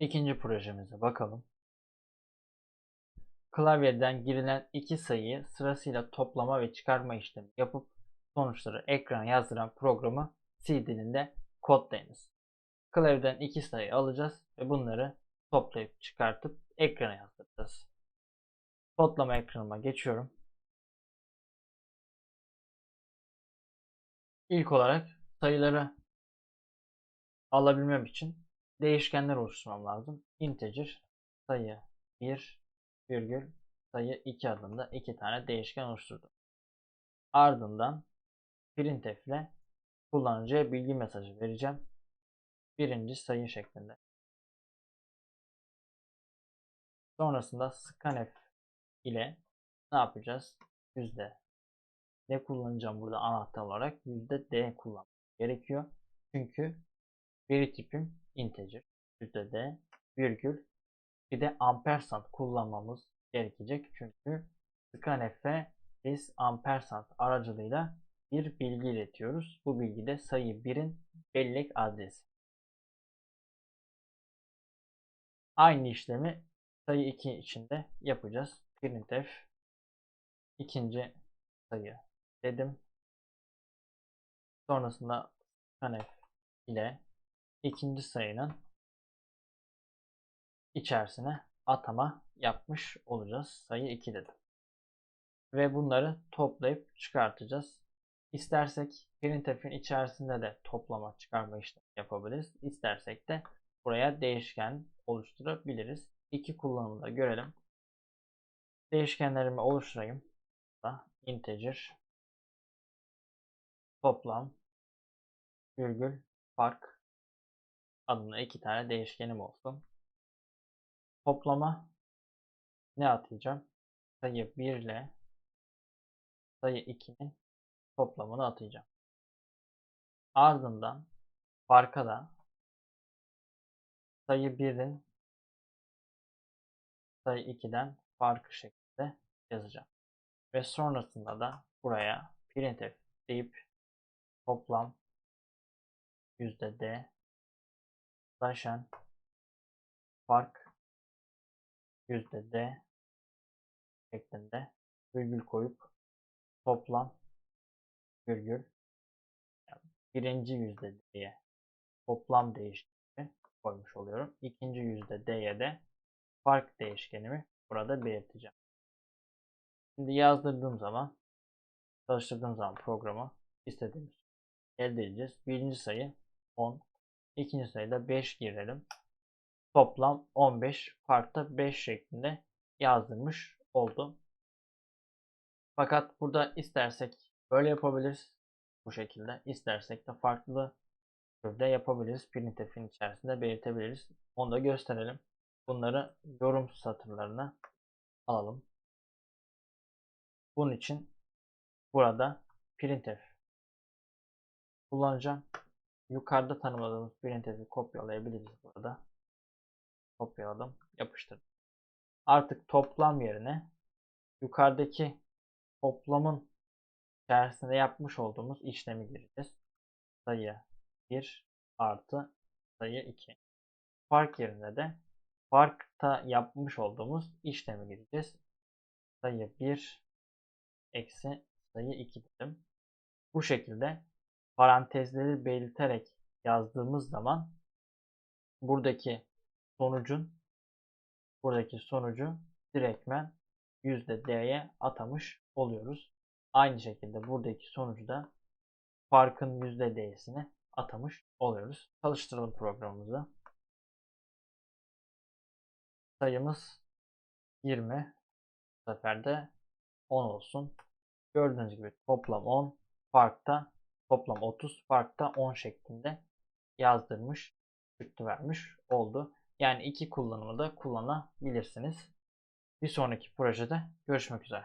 İkinci projemize bakalım. Klavyeden girilen iki sayıyı sırasıyla toplama ve çıkarma işlemi yapıp sonuçları ekrana yazdıran programı C dilinde kodlayınız. Klavyeden iki sayı alacağız ve bunları toplayıp çıkartıp ekrana yazdıracağız. Kodlama ekranıma geçiyorum. İlk olarak sayıları alabilmem için değişkenler oluşturmam lazım. Integer sayı 1 virgül sayı 2 adında iki tane değişken oluşturdum. Ardından printf ile kullanıcıya bilgi mesajı vereceğim. Birinci sayı şeklinde. Sonrasında scanf ile ne yapacağız? Yüzde ne kullanacağım burada anahtar olarak? Yüzde D kullanmam gerekiyor. Çünkü veri tipim integer. Yüzde D virgül bir de ampersand kullanmamız gerekecek. Çünkü scanf'e biz ampersand aracılığıyla bir bilgi iletiyoruz. Bu bilgi de sayı 1'in bellek adresi. Aynı işlemi sayı 2 içinde yapacağız. Printf ikinci sayı dedim. Sonrasında scanf ile ikinci sayının içerisine atama yapmış olacağız. Sayı 2 dedim. Ve bunları toplayıp çıkartacağız. İstersek printf'in içerisinde de toplama çıkarma işlemi yapabiliriz. İstersek de buraya değişken oluşturabiliriz. İki kullanımda görelim. Değişkenlerimi oluşturayım. Integer toplam virgül fark adına iki tane değişkenim olsun. Toplama ne atayacağım? Sayı 1 ile sayı 2'nin toplamını atacağım. Ardından farka da sayı 1'in sayı 2'den farkı şeklinde yazacağım. Ve sonrasında da buraya printf deyip toplam yüzde d taşan fark yüzde d şeklinde virgül koyup toplam virgül birinci yüzde d'ye toplam değişkenimi koymuş oluyorum. İkinci yüzde d'ye de fark değişkenimi burada belirteceğim. Şimdi yazdırdığım zaman çalıştırdığım zaman programı istediğimiz elde edeceğiz. Birinci sayı 10. ikinci sayıda 5 girelim. Toplam 15 farkta 5 şeklinde yazdırmış oldu. Fakat burada istersek böyle yapabiliriz. Bu şekilde. İstersek de farklı türde yapabiliriz. Printf'in içerisinde belirtebiliriz. Onu da gösterelim. Bunları yorum satırlarına alalım. Bunun için burada printf kullanacağım. Yukarıda tanımladığımız printf'i kopyalayabiliriz burada. Kopyaladım, yapıştırdım. Artık toplam yerine yukarıdaki toplamın içerisinde yapmış olduğumuz işlemi gireceğiz. Sayı 1 artı sayı 2. Fark yerine de farkta yapmış olduğumuz işlemi gireceğiz. Sayı 1 eksi sayı 2 dedim. Bu şekilde parantezleri belirterek yazdığımız zaman buradaki sonucun buradaki sonucu direktmen %D'ye atamış oluyoruz. Aynı şekilde buradaki sonucu da farkın %D'sini atamış oluyoruz. Çalıştıralım programımızı. Sayımız 20. Bu sefer de 10 olsun. Gördüğünüz gibi toplam 10, farkta toplam 30, farkta 10 şeklinde yazdırmış, çıktı vermiş oldu. Yani iki kullanımı da kullanabilirsiniz. Bir sonraki projede görüşmek üzere.